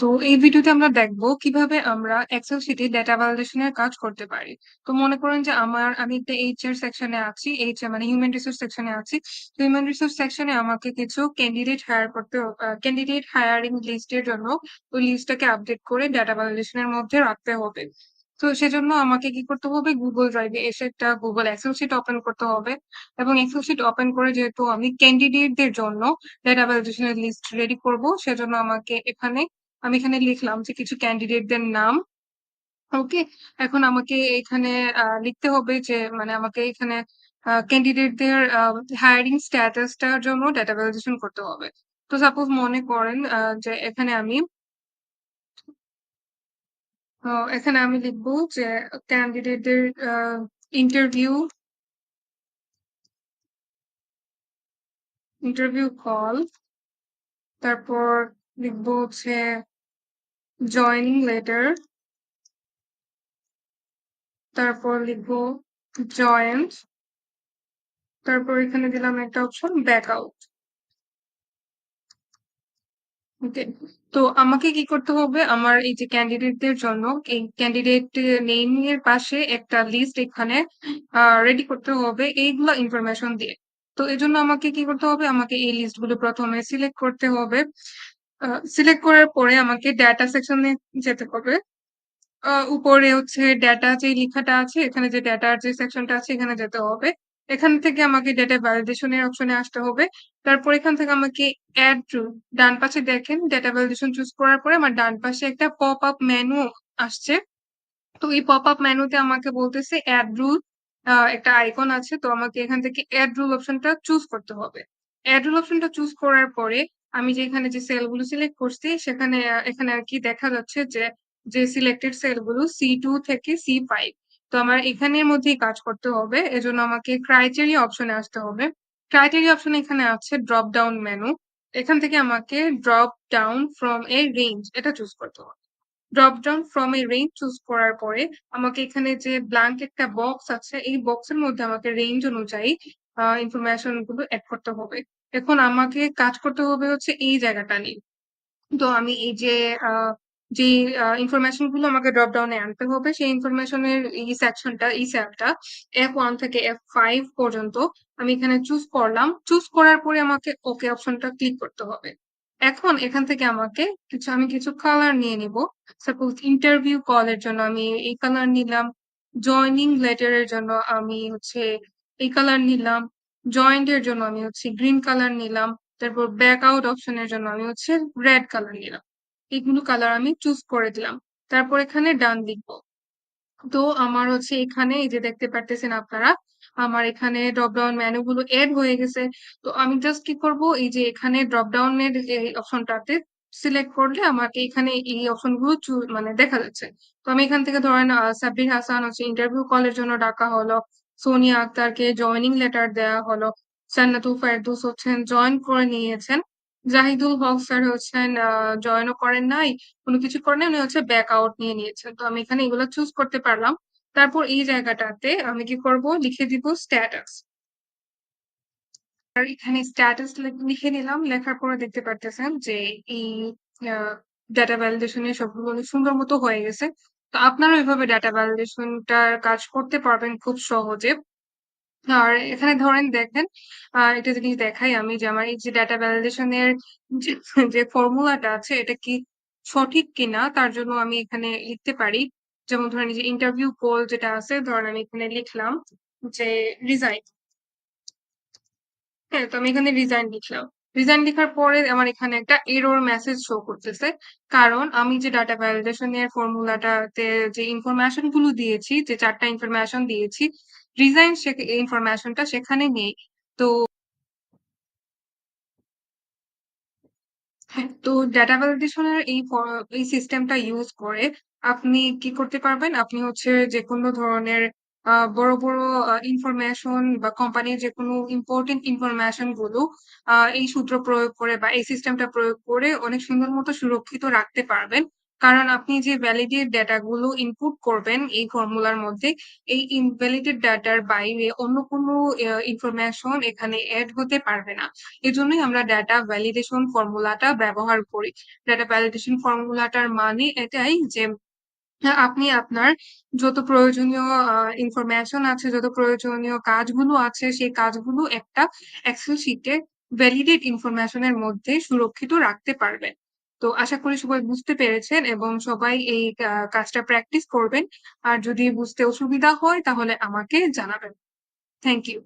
তো এই ভিডিওতে আমরা দেখব কীভাবে আমরা এক্সেল শিটে ডেটা ভ্যালিডেশন এর কাজ করতে পারি। তো মনে করেন যে আমার, আমি একটা এইচ এইচআর সেকশনে আছি। এইচআর মানে হিউম্যান রিসোর্স সেকশনে আছি। তো হিউম্যান রিসোর্স সেকশনে আমাকে কিছু ক্যান্ডিডেট হায়ার করতে ক্যান্ডিডেট হায়ারিং লিস্টের জন্য ওই লিস্টটাকে আপডেট করে ডেটা ভ্যালিডেশন এর মধ্যে রাখতে হবে। তো সেজন্য আমাকে কি করতে হবে গুগল এ এসে একটা গুগল এক্সেল শিট ওপেন করতে হবে এবং এক্সেল শিট ওপেন করে যেহেতু আমি ক্যান্ডিডেটদের জন্য ডেটা ভ্যালিডেশন এর লিস্ট রেডি করব, সেজন্য আমাকে এখানে আমি এখানে লিখলাম যে কিছু ক্যান্ডিডেটদের নাম। ওকে? এখন আমাকে এখানে লিখতে হবে যে মানে আমাকে এখানে ক্যান্ডিডেটদের হায়ারিং স্ট্যাটাসটার জন্য ডেটা ভ্যালিডেশন করতে হবে। তো সাপোজ মনে করেন যে এখানে আমি এখানে আমি লিখব যে ক্যান্ডিডেটদের ইন্টারভিউ ইন্টারভিউ কল তারপর লিখব হচ্ছে জয়েনিং লেটার তারপর লিখব জয়েন্ট তারপর এখানে দিলাম একটা অপশন ব্যাক আউট। ওকে। তো আমাকে কি করতে হবে? আমার এই যে ক্যান্ডিডেটদের জন্য, এই ক্যান্ডিডেট নেম এর পাশে একটা লিস্ট এখানে রেডি করতে হবে এইগুলা ইনফরমেশন দিয়ে। তো এজন্য আমাকে কি করতে হবে? আমাকে এই লিস্টগুলো ১ম এ সিলেক্ট করতে হবে। সিলেক্ট করার পরে আমাকে ডাটা সেকশনে যেতে হবে। উপরে হচ্ছে ডাটা যে লেখাটা আছে, এখানে যে ডাটার যে সেকশনটা আছে, এখানে যেতে হবে। এখান থেকে আমাকে ডেটা ভ্যালিডেশন এর অপশনে আসতে হবে। তারপর এখান থেকে আমাকে এড রুল ডান পাশে দেখেন ডেটা ভ্যালিডেশন চুজ করার পরে আমার ডান পাশে একটা পপ আপ মেনু আসছে। তো এই পপ আপ মেনুতে আমাকে বলতেছে এড রুল একটা আইকন আছে। তো আমাকে এখান থেকে এড রুল অপশনটা চুজ করতে হবে। এড রুল অপশনটা চুজ করার পরে আমি যে এখানে যে সেলগুলো সিলেক্ট করছি সেখানে এখানে আর কি দেখা যাচ্ছে যে, যে সিলেক্টেড সেলগুলো C2 থেকে সি ফাইভ তো আমার এখানের মধ্যেই কাজ করতে হবে। এজন্য আমাকে ক্রাইটেরিয়া অপশনে আসতে হবে। ক্রাইটেরিয়া অপশন এখানে আছে ড্রপ ডাউন মেনু। এখান থেকে আমাকে drop down from a range এটা চুজ করতে হবে। Drop down from a range choose করার পরে আমাকে এখানে যে ব্ল্যাংক একটা বক্স আছে এই বক্সের মধ্যে আমাকে রেঞ্জ অনুযায়ী ইনফরমেশনগুলো এড করতে হবে। এখন আমাকে কাজ করতে হবে হচ্ছে এই জায়গাটা নিয়ে। তো আমি এই যে যে ইনফরমেশনগুলো আমাকে ড্রপ ডাউন আনতে হবে, সেই ইনফরমেশন এর এই সেকশনটা এই সেলটা F1 থেকে এফ ফাইভ পর্যন্ত আমি এখানে চুজ করলাম। চুজ করার পরে আমাকে ওকে অপশনটা ক্লিক করতে হবে। এখন এখান থেকে আমাকে কিছু, আমি কিছু কালার নিয়ে নিব। সাপোজ ইন্টারভিউ কল এর জন্য আমি এই কালার নিলাম। জয়নিং লেটার এর জন্য আমি হচ্ছে এই কালার নিলাম। জয়েন্ট এর জন্য আমি হচ্ছে গ্রিন কালার নিলাম। তারপর ব্যাক আউট অপশন এর জন্য আমি হচ্ছে রেড কালার নিলাম। এগুলো কালার আমি চুজ করে দিলাম। তারপর এখানে ডান লিখব। তো আমার হচ্ছে এখানে, এই যে দেখতে পারতেছেন আপনারা, আমার এখানে ড্রপ ডাউন মেনু গুলো এড হয়ে গেছে। তো আমি জাস্ট কি করব, এই যে এখানে ড্রপ ডাউন এর অপশনটাতে সিলেক্ট করলে আমাকে এখানে এই অপশনগুলো মানে দেখা যাচ্ছে। তো আমি এখান থেকে ধরেন সাব্বির হাসান হচ্ছে ইন্টারভিউ কলের জন্য ডাকা হলো। সোনিয়া আক্তারকে জয়নিং লেটার দেয়া হলো। জান্নাতুল ফেরদৌস হচ্ছেন জয়েন করে নিয়েছেন। জাহিদুল হক স্যার হচ্ছেন জয়েনও করেন নাই, কোনো কিছু করেন। উনি হচ্ছে ব্যাক আউট নিয়ে নিয়েছেন। তো আমি এখানে এগুলো চুজ করতে পারলাম। তারপর এই জায়গাটাতে আমি কি করব লিখে দিব স্ট্যাটাস। আর এখানে স্ট্যাটাস লিখে নিলাম। লেখার পরে দেখতে পারতেছেন যে এই ডাটা ভ্যালিডেশন এর সবগুলো সুন্দর মতো হয়ে গেছে। তো আপনারা এভাবে ডাটা ভ্যালিডেশন টার কাজ করতে পারবেন খুব সহজে। আর এখানে ধরেন দেখেন আ একটা জিনিস দেখাই আমি যে আমার এই যে ডাটা ভ্যালিডেশন এর যে, যে ফর্মুলাটা আছে এটা কি সঠিক কিনা তার জন্য আমি এখানে লিখতে পারি। যেমন ধরেন যে ইন্টারভিউ পোল যেটা আছে ধরেন আমি এখানে লিখলাম যে রিজাইন। হ্যাঁ, তো আমি এখানে রিজাইন লিখলাম। রিজাইন লিখার পরে আমার এখানে একটা এরর মেসেজ শো করতেছে। কারণ আমি যে ডাটা ভ্যালিডেশন এর ফর্মুলাটাতে যে ইনফরমেশনগুলো দিয়েছি, যে চারটা ইনফরমেশন দিয়েছি, রিজাইন ইনফরমেশনটা সেখানে নেই। তো হ্যাঁ, তো ডাটা ভ্যালিডেশন এর এই এই সিস্টেমটা ইউজ করে আপনি কি করতে পারবেন? আপনি হচ্ছে যেকোনো ধরনের আ বড়, বড় ইনফরমেশন বা কোম্পানির যেকোনো ইম্পোর্টেন্ট ইনফরমেশনগুলো এই সূত্র প্রয়োগ করে বা এই সিস্টেমটা প্রয়োগ করে অনেক সুন্দর মতো সুরক্ষিত রাখতে পারবেন। কারণ আপনি যে ভ্যালিডেট ডেটা গুলো ইনপুট করবেন এই ফর্মুলার মধ্যে এই ইনভ্যালিডেট ডাটার বাইরে অন্য কোনো ইনফরমেশন এখানে এড হতে পারবে না এজন্যই আমরা ডাটা ভ্যালিডেশন ফর্মুলাটা ব্যবহার করি ডাটা ভ্যালিডেশন ফর্মুলাটার মানে এটাই যে আপনি আপনার যত প্রয়োজনীয় ইনফরমেশন আছে, যত প্রয়োজনীয় কাজগুলো আছে, সেই কাজগুলো একটা এক্সেল শিটে ভ্যালিডেট ইনফরমেশনের মধ্যে সুরক্ষিত রাখতে পারবেন। তো আশা করি সবাই বুঝতে পেরেছেন এবং সবাই এই কাজটা প্র্যাকটিস করবেন। আর যদি বুঝতে অসুবিধা হয়, তাহলে আমাকে জানাবেন। Thank you